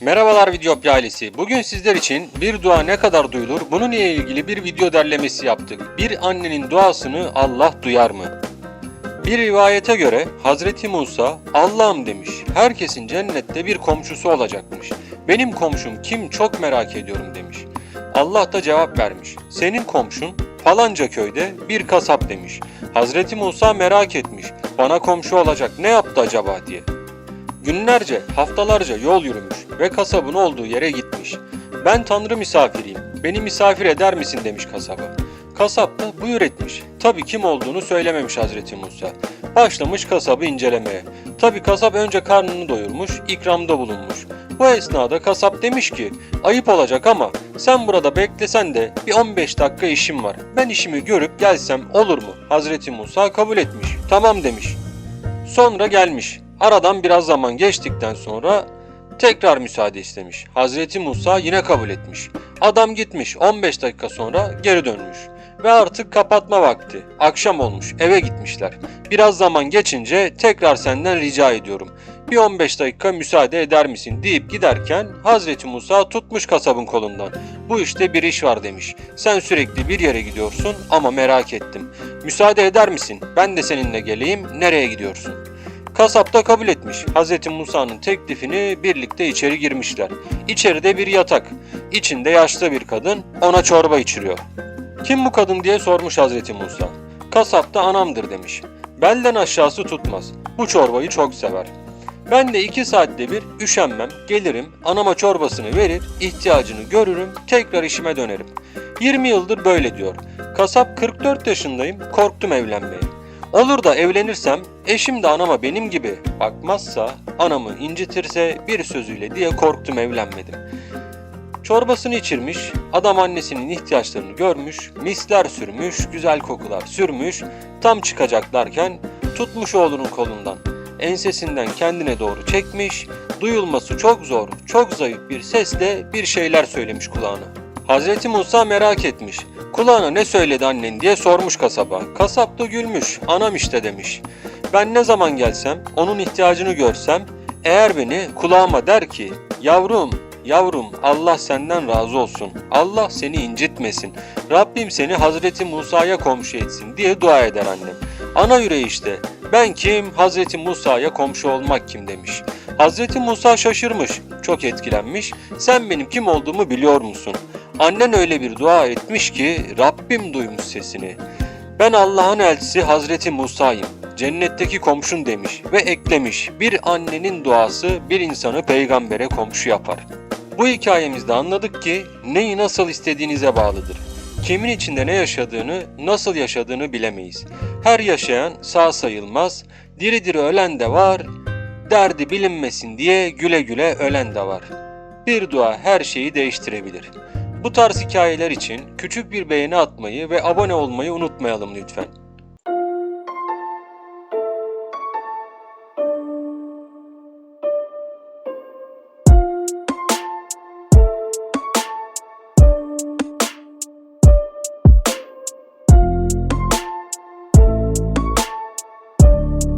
Merhabalar Videopya ailesi. Bugün sizler için bir dua ne kadar duyulur bununla ilgili bir video derlemesi yaptık. Bir annenin duasını Allah duyar mı? Bir rivayete göre Hazreti Musa Allah'ım demiş. Herkesin cennette bir komşusu olacakmış. Benim komşum kim çok merak ediyorum demiş. Allah da cevap vermiş. Senin komşun falanca köyde bir kasap demiş. Hazreti Musa merak etmiş. Bana komşu olacak ne yaptı acaba diye. Günlerce, haftalarca yol yürümüş ve kasabın olduğu yere gitmiş. Ben tanrı misafiriyim, beni misafir eder misin demiş kasaba. Kasap da buyur etmiş. Tabi kim olduğunu söylememiş Hazreti Musa. Başlamış kasabı incelemeye. Tabi kasap önce karnını doyurmuş, ikramda bulunmuş. Bu esnada kasap demiş ki, ayıp olacak ama sen burada beklesen de bir 15 dakika işim var. Ben işimi görüp gelsem olur mu? Hazreti Musa kabul etmiş. Tamam demiş. Sonra gelmiş. Aradan biraz zaman geçtikten sonra tekrar müsaade istemiş. Hazreti Musa yine kabul etmiş. Adam gitmiş 15 dakika sonra geri dönmüş. Ve artık kapatma vakti. Akşam olmuş eve gitmişler. Biraz zaman geçince tekrar senden rica ediyorum. Bir 15 dakika müsaade eder misin deyip giderken Hazreti Musa tutmuş kasabın kolundan. Bu işte bir iş var demiş. Sen sürekli bir yere gidiyorsun ama merak ettim. Müsaade eder misin? Ben de seninle geleyim. Nereye gidiyorsun? Kasap da kabul etmiş. Hz. Musa'nın teklifini birlikte içeri girmişler. İçeride bir yatak. İçinde yaşlı bir kadın ona çorba içiriyor. Kim bu kadın diye sormuş Hz. Musa. Kasap da anamdır demiş. Belden aşağısı tutmaz. Bu çorbayı çok sever. Ben de iki saatte bir üşenmem, gelirim, anama çorbasını verir, ihtiyacını görürüm, tekrar işime dönerim. 20 yıldır böyle diyor. Kasap 44 yaşındayım, korktum evlenmeye. Olur da evlenirsem eşim de anama benim gibi bakmazsa, anamı incitirse bir sözüyle diye korktum evlenmedim. Çorbasını içirmiş, adam annesinin ihtiyaçlarını görmüş, misler sürmüş, güzel kokular sürmüş, tam çıkacaklarken tutmuş oğlunun kolundan. Ensesinden kendine doğru çekmiş, duyulması çok zor, çok zayıf bir sesle bir şeyler söylemiş kulağına. Hazreti Musa merak etmiş. Kulağına ne söyledi annen diye sormuş kasaba. Kasap da gülmüş. Anam işte demiş. Ben ne zaman gelsem, onun ihtiyacını görsem, eğer beni kulağıma der ki, yavrum, yavrum Allah senden razı olsun. Allah seni incitmesin. Rabbim seni Hazreti Musa'ya komşu etsin diye dua eder annem. Ana yüreği işte. Ben kim? Hazreti Musa'ya komşu olmak kim demiş. Hazreti Musa şaşırmış, çok etkilenmiş. Sen benim kim olduğumu biliyor musun? Annen öyle bir dua etmiş ki Rabbim duymuş sesini. Ben Allah'ın elçisi Hazreti Musa'yım. Cennetteki komşun demiş ve eklemiş. Bir annenin duası bir insanı peygambere komşu yapar. Bu hikayemizde anladık ki neyi nasıl istediğinize bağlıdır. Kimin içinde ne yaşadığını, nasıl yaşadığını bilemeyiz. Her yaşayan sağ sayılmaz, diri diri ölen de var, derdi bilinmesin diye güle güle ölen de var. Bir dua her şeyi değiştirebilir. Bu tarz hikayeler için küçük bir beğeni atmayı ve abone olmayı unutmayalım lütfen.